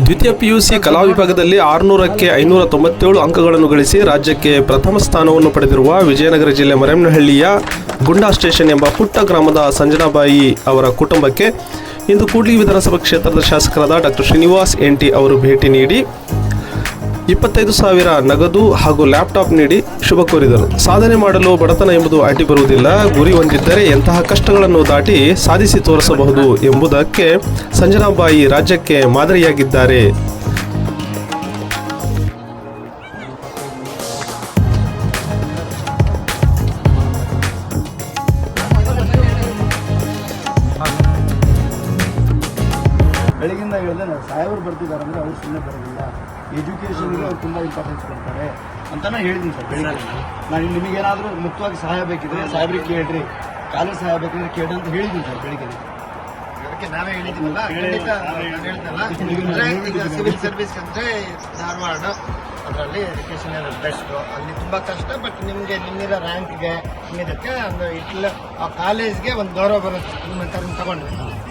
ದ್ವಿತೀಯ ಪಿಯುಸಿ ಕಲಾ ವಿಭಾಗದಲ್ಲಿ ಆರುನೂರಕ್ಕೆ ಐನೂರ ತೊಂಬತ್ತೇಳು ಅಂಕಗಳನ್ನು ಗಳಿಸಿ ರಾಜ್ಯಕ್ಕೆ ಪ್ರಥಮ ಸ್ಥಾನವನ್ನು ಪಡೆದಿರುವ ವಿಜಯನಗರ ಜಿಲ್ಲೆ ಮರೇಮನಹಳ್ಳಿಯ ಗುಂಡಾ ಸ್ಟೇಷನ್ ಎಂಬ ಪುಟ್ಟ ಗ್ರಾಮದ ಸಂಜನಾಬಾಯಿ ಅವರ ಕುಟುಂಬಕ್ಕೆ ಇಂದು ಕೂಡ್ಲಿ ವಿಧಾನಸಭಾ ಕ್ಷೇತ್ರದ ಶಾಸಕರಾದ ಡಾಕ್ಟರ್ ಶ್ರೀನಿವಾಸ್ ಎನ್ ಟಿ ಅವರು ಭೇಟಿ ನೀಡಿ ಇಪ್ಪತ್ತೈದು ಸಾವಿರ ನಗದು ಹಾಗೂ ಲ್ಯಾಪ್ಟಾಪ್ ನೀಡಿ ಶುಭ ಕೋರಿದರು. ಸಾಧನೆ ಮಾಡಲು ಬಡತನ ಎಂಬುದು ಅಡ್ಡಿ ಬರುವುದಿಲ್ಲ. ಗುರಿ ಹೊಂದಿದ್ದರೆ ಎಂತಹ ಕಷ್ಟಗಳನ್ನು ದಾಟಿ ಸಾಧಿಸಿ ತೋರಿಸಬಹುದು ಎಂಬುದಕ್ಕೆ ಸಂಜನಾಬಾಯಿ ರಾಜ್ಯಕ್ಕೆ ಮಾದರಿಯಾಗಿದ್ದಾರೆ. ಬೆಳಗಿಂದ ಹೇಳಿದೆ ನಾವು ಸಾಯವರು ಬರ್ತಿದ್ದಾರೆ ಅಂದರೆ ಅವ್ರು ಸುಮ್ಮನೆ ಬರೋದಿಲ್ಲ. ಎಜುಕೇಷನ್ಗೆ ಅವ್ರು ತುಂಬ ಇಂಪಾರ್ಟೆನ್ಸ್ ಕೊಡ್ತಾರೆ ಅಂತಾನೆ ಹೇಳಿದ್ದೀನಿ ಸರ್ ಬೆಳಿಗ್ಗೆ. ನಾನು ನಿಮಗೇನಾದರೂ ಮುಖ್ಯವಾಗಿ ಸಹಾಯ ಬೇಕಿದ್ರೆ ಸಾಹೇಬ್ರಿಗೆ ಕೇಳ್ರಿ. ಕಾಲೇಜ್ ಸಹಾಯ ಬೇಕಂದ್ರೆ ಕೇಳ್ರಿ ಅಂತ ಹೇಳಿದ್ದೀನಿ ಸರ್ ಬೆಳಿಗ್ಗೆ ಅದಕ್ಕೆ ನಾವೇ ಹೇಳಿದ್ದೀವಲ್ಲ? ಖಂಡಿತ ಅಂದ್ರೆ ಈಗ ಸಿವಿಲ್ ಸರ್ವಿಸ್ ಅಂದ್ರೆ ಧಾರವಾಡ. ಅದರಲ್ಲಿ ಎಜುಕೇಶನ್ ಬೆಸ್ಟ್ ಅಲ್ಲಿ ತುಂಬಾ ಕಷ್ಟ ಬಟ್ ನಿಮಗೆ ನಿಮ್ಮಿರೋ ರ್ಯಾಂಕ್ಗೆ ನಿಮ್ಮಿದಕ್ಕೆ ಒಂದು ಇಟ್ಲ ಆ ಕಾಲೇಜ್ಗೆ ಒಂದು ಗೌರವ ಬರುತ್ತೆ. ತಗೊಂಡ್ವಿ.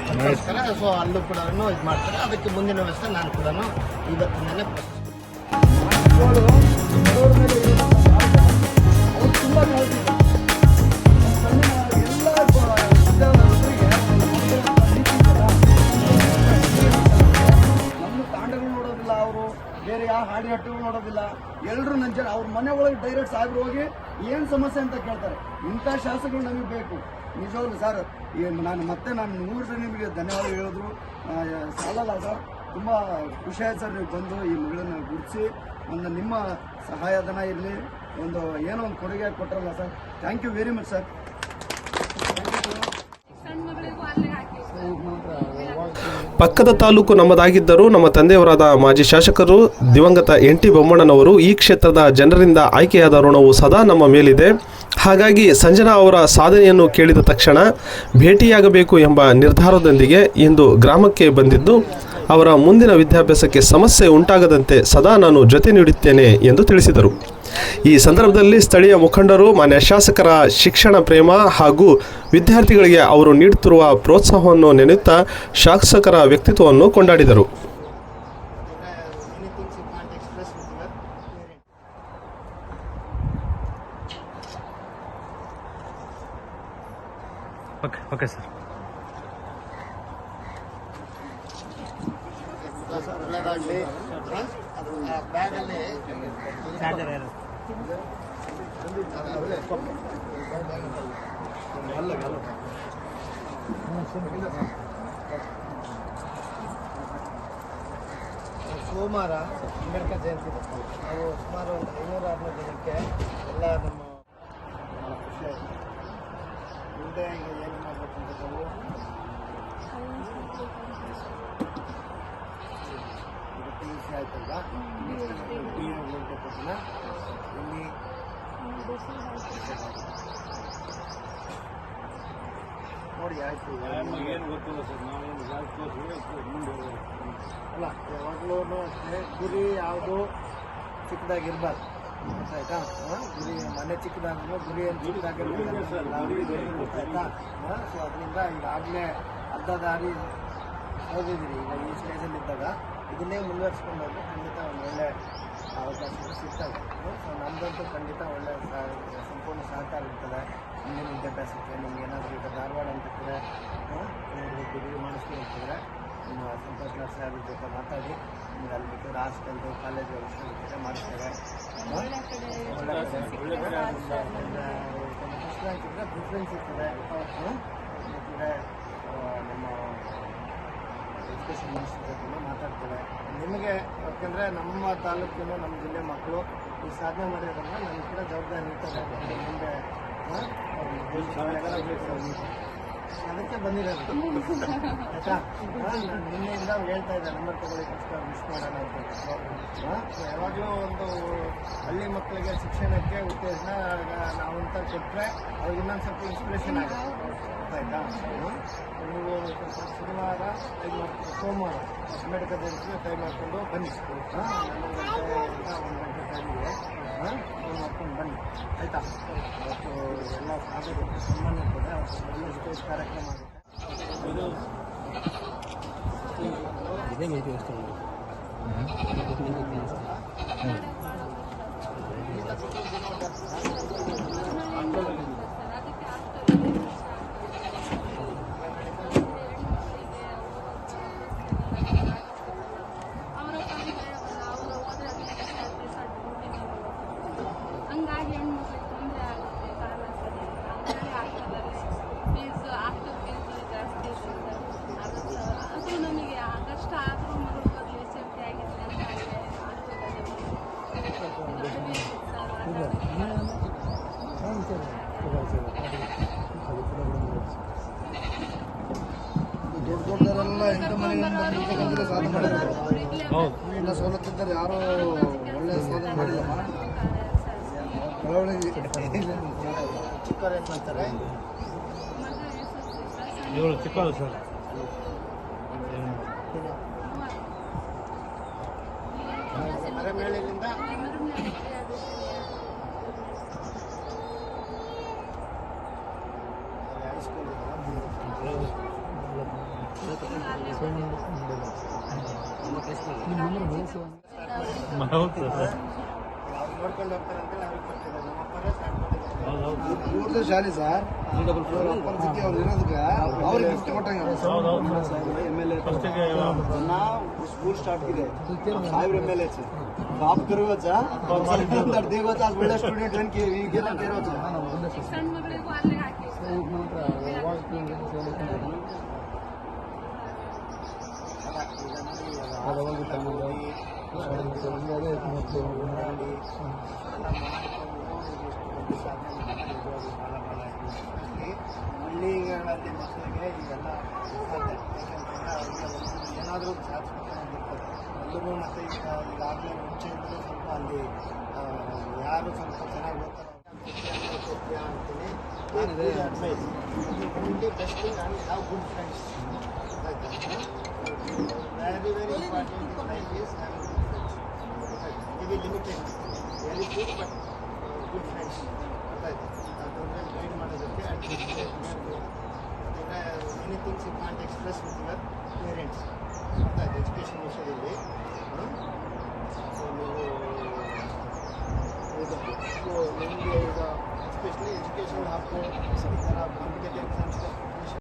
ಅದಕ್ಕೋಸ್ಕರ ಸೊ ಅಲ್ಲೂ ಕೂಡ ಇದು ಮಾಡ್ತಾರೆ. ಅದಕ್ಕೆ ಮುಂದಿನ ವ್ಯವಸ್ಥೆ ನಾನು ಕೂಡ ಇವತ್ತಿಂದಲೇ ಅವ್ರು ಹಾಡಿ ನೋಡೋದಿಲ್ಲ. ಎಲ್ಲರೂ ಜನ ಅವ್ರ ಮನೆ ಒಳಗೆ ಡೈರೆಕ್ಟ್ ಸಾಹೇಬ್ರು ಹೋಗಿ ಏನು ಸಮಸ್ಯೆ ಅಂತ ಕೇಳ್ತಾರೆ. ಇಂಥ ಶಾಸಕರು ನಮಗೆ ಬೇಕು. ನಿಜವಾಗ್ಲು ಸರ್ ನಾನು ಮತ್ತೆ ನಾನು ನೂರು ನಿಮಗೆ ಧನ್ಯವಾದ ಹೇಳಿದ್ರು. ಸಾಲಲ್ಲ ಸರ್, ತುಂಬ ಖುಷಿ ಆಯ್ತು ಸರ್ ನೀವು ಬಂದು ಈ ಮಗಳನ್ನ ಗುರುತಿಸಿ, ಒಂದು ನಿಮ್ಮ ಸಹಾಯಧನ ಇರಲಿ, ಒಂದು ಏನೋ ಒಂದು ಕೊಡುಗೆ ಕೊಟ್ಟರಲ್ಲ sir. Thank you very much sir. ಪಕ್ಕದ ತಾಲೂಕು ನಮ್ಮದಾಗಿದ್ದರೂ ನಮ್ಮ ತಂದೆಯವರಾದ ಮಾಜಿ ಶಾಸಕರು ದಿವಂಗತ ಎನ್ ಟಿ ಬೊಮ್ಮಣ್ಣನವರು ಈ ಕ್ಷೇತ್ರದ ಜನರಿಂದ ಆಯ್ಕೆಯಾದ ಋಣವು ಸದಾ ನಮ್ಮ ಮೇಲಿದೆ. ಹಾಗಾಗಿ ಸಂಜನಾ ಅವರ ಸಾಧನೆಯನ್ನು ಕೇಳಿದ ತಕ್ಷಣ ಭೇಟಿಯಾಗಬೇಕು ಎಂಬ ನಿರ್ಧಾರದೊಂದಿಗೆ ಇಂದು ಗ್ರಾಮಕ್ಕೆ ಬಂದಿದ್ದು ಅವರ ಮುಂದಿನ ವಿದ್ಯಾಭ್ಯಾಸಕ್ಕೆ ಸಮಸ್ಯೆ ಉಂಟಾಗದಂತೆ ಸದಾ ನಾನು ಜೊತೆ ನೀಡುತ್ತೇನೆ ಎಂದು ತಿಳಿಸಿದರು. ಈ ಸಂದರ್ಭದಲ್ಲಿ ಸ್ಥಳೀಯ ಮುಖಂಡರು, ಮಾನ್ಯ ಶಾಸಕರ ಶಿಕ್ಷಣ ಪ್ರೇಮ ಹಾಗೂ ವಿದ್ಯಾರ್ಥಿಗಳಿಗೆ ಅವರು ನೀಡುತ್ತಿರುವ ಪ್ರೋತ್ಸಾಹವನ್ನು ನೆನೆಯುತ್ತಾ ಶಾಸಕರ ವ್ಯಕ್ತಿತ್ವವನ್ನು ಕೊಂಡಾಡಿದರು. ಒಳ್ಳೆದಾಗಲಿ ಅದು ಬ್ಯಾಗಲ್ಲಿ ಸೋಮವಾರ ಅಂಬೇಡ್ಕರ್ ಜಯಂತಿ. ನಾವು ಸುಮಾರು ಒಂದು ಐನೂರ ಆರುನೂರು ಜನಕ್ಕೆ ಎಲ್ಲ ನಮ್ಮ ಮುಂದೆ ಏನು ಮಾಡಬೇಕು ಅಂತ ನಾವು ಈಗ ಪಿ ಯು ಸಿ ಇಲ್ಲಿ ಪಿ ಯು ಹೋಗ್ಬೇಕನ್ನ ಇಲ್ಲಿ ನೋಡಿ ಆಯ್ತು ಅಲ್ಲ ಯಾವಾಗಲೂ ಅಷ್ಟೇ ಗುರಿ ಯಾವುದು ಚಿಕ್ಕದಾಗಿರ್ಬಾರ್ದು ಆಯ್ತಾ ಗುರಿ ಮನೆ ಚಿಕ್ಕದಾದ್ರೂ ಗುರಿ ಏನು ಚಿಕ್ಕದಾಗಿರ್ಬೇಕು ಆಯ್ತಾ ಸೊ ಅದರಿಂದ ಈಗಾಗಲೇ ಅರ್ಧ ದಾರಿ ಹೋಗಿದ್ದೀರಿ ಈಗ ಈ ಸ್ಟೇಜಲ್ಲಿ ಇದ್ದಾಗ ಇದನ್ನೇ ಮುಂದುವರಿಸ್ಕೊಂಡು ಹೋದ್ರೆ ಖಂಡಿತ ಒಂದು ಒಳ್ಳೆ ಅವಕಾಶಗಳು ಸಿಗ್ತವೆ. ಸೊ ನಮ್ಮದಂತೂ ಖಂಡಿತ ಒಳ್ಳೆ ಸಂಪೂರ್ಣ ಸಹಕಾರ ಇರ್ತದೆ. ಮುಂದಿನ ವಿದ್ಯಾಭ್ಯಾಸಕ್ಕೆ ನಿಮ್ಗೆ ಏನಾದರೂ ಈಗ ಧಾರವಾಡ ಅಂತ ಕಡೆ ಡಿಗ್ರಿ ಮಾಡಿಸ್ಕೊಂಡು ಹೋಗ್ತಿದ್ರೆ ನಿಮ್ಮ ಸಂತೋಷ್ ನರ್ಸರಿ ಯಾರು ಜೊತೆ ಮಾತಾಡಿ ನಿಮ್ಗೆ ಅಲ್ಲಿ ಬಿಟ್ಟು ಹಾಸ್ಟೆಲ್ದು ಕಾಲೇಜು ವಿಶ್ವವಿದ್ಯಾಲಯ ಮಾಡ್ತಾರೆ ಪ್ರಿಫರೆನ್ಸ್ ಇರ್ತದೆ. ಮತ್ತು ನಮ್ಮ ಎಜುಕೇಷನ್ ಮಿನಿಸ್ಟರ್ ಜೊತೆ ಮಾತಾಡ್ತೇವೆ ನಿಮಗೆ ಯಾಕೆಂದರೆ ನಮ್ಮ ತಾಲೂಕಿನ ನಮ್ಮ ಜಿಲ್ಲೆ ಮಕ್ಕಳು ಈ ಸಾಧನೆ ಮಾಡಿರೋದ್ರಿಂದ ನನ್ನ ಕೂಡ ಜವಾಬ್ದಾರಿ ಇರ್ತಾರೆ ಮುಂದೆ ಅದಕ್ಕೆ ಬಂದಿರೋದು ಆಯ್ತಾ ನಿನ್ನೆಯಿಂದ ಹೇಳ್ತಾ ಇದ್ದಾರೆ ನಂಬರ್ ತಗೊಳ್ಳಿ ಮಿಸ್ ಮಾಡೋಣ ಅಂತ ಯಾವಾಗಲೂ ಒಂದು ಹಳ್ಳಿ ಮಕ್ಕಳಿಗೆ ಶಿಕ್ಷಣಕ್ಕೆ ಉತ್ತೇಜನ ನಾವಂತ ಕೊಟ್ಟರೆ ಅವ್ರಿಗೆ ಇನ್ನೊಂದು ಸ್ವಲ್ಪ ಇನ್ಸ್ಪಿರೇಷನ್ ಆಗುತ್ತೆ ಆಯ್ತಾ? ನೀವು ಸ್ವಲ್ಪ ಶನಿವಾರ ಟೈಮ್ ಮಾಡ್ಕೊಂಡು ಸೋಮವಾರ ಅಂಬೇಡ್ಕರ್ ಜಯಂತಿ ಟೈಮ್ ಮಾಡಿಕೊಂಡು ಬನ್ನಿ ಹಾಂ ಒಂದು ಗಂಟೆ ಟೈಮಿಗೆ ಹಾಂ ಫೋನ್ ಮಾಡ್ಕೊಂಡು ಬನ್ನಿ ಆಯಿತಾ ಅವತ್ತು ಎಲ್ಲ ಸಾಧಕರಿಗೆ ಸನ್ಮಾನ ಇರ್ತದೆ ಅವತ್ತು ಒಳ್ಳೆ ಸ್ಟೇಜ್ ಕಾರ್ಯಕ್ರಮ ಆಗುತ್ತೆ ಅದಕ್ಕೆ ಸಾಧನೆ ಮಾಡಿದ್ದಾರೆ ಇಲ್ಲ ಸವಲತ್ತಿದ್ದರೆ ಯಾರು ಒಳ್ಳೆ ಸಾಧನೆ ಮಾಡಿಲ್ಲಮ್ಮ ಬೆಳವಣಿಗೆ ಚಿಕ್ಕವ್ರು ಏನು ಮಾಡ್ತಾರೆ ಇವರು ಚಿಕ್ಕವರು ಸರ್ ಮೂರ್ನೇ ಶಾಲೆ ಸರ್ ಅಪ್ಪನಿಗೆ ಅವ್ರು ಇರೋದಕ್ಕೆ ಅವ್ರಿಗೆ ಗಿಫ್ಟ್ ಕೊಟ್ಟಂಗೆ ಎಮ್ ಎಲ್ ಎ ಊರು ಸ್ಟಾರ್ಟ್ ಇದೆ ಸಾಹೇಬ್ರ M L A sir top ಕರಿವಚ್ಚ ದೇವಚ್ಚ ಅದು ಒಳ್ಳೆ ಸ್ಟೂಡೆಂಟ್ ಅನ್ಕಿ ಈಗೆಲ್ಲ ಕೇರೋಚ್ಚ ಸಣ್ಣ ಮಗಳಿಗೂ ಅಲ್ಲೇ ಹಾಕಿ ಹಳ್ಳಿಗಳಲ್ಲಿ ಮಕ್ಕಳಿಗೆ ಇವೆಲ್ಲ ಸಾಧ್ಯ ಯಾಕೆಂತಂದ್ರೆ ಅವ್ರಿಗೆ ಒಂದು ಏನಾದರೂ ಸಾಧಿಸ್ಬೇಕಂತಿರ್ತದೆ ಎಲ್ಲರೂ ಮತ್ತೆ ಈಗ ಈಗಾಗಲೇ ಮುಂಚೆ ಇದ್ದರೆ ಸ್ವಲ್ಪ ಅಲ್ಲಿ ಆ, ಯಾರು ಸ್ವಲ್ಪ ಚೆನ್ನಾಗಿ ಓದ್ತಾರೆ ಅಂತೀನಿ advice best thing and have good friends guide ಮಾಡೋದಕ್ಕೆ many things you can't express with your parents ಅಂತ ಎಜುಕೇಷನ್ ವಿಷಯದಲ್ಲಿ ನೀವು ನಿಮಗೆ ಈಗ ಎಸ್ಪೆಷಲಿ ಎಜುಕೇಷನ್ ಹಾಕಿ ಈ ಥರ ಕಾಂಪಿಟೇಟಿವ್ ಎಕ್ಸಾಮ್ಸ್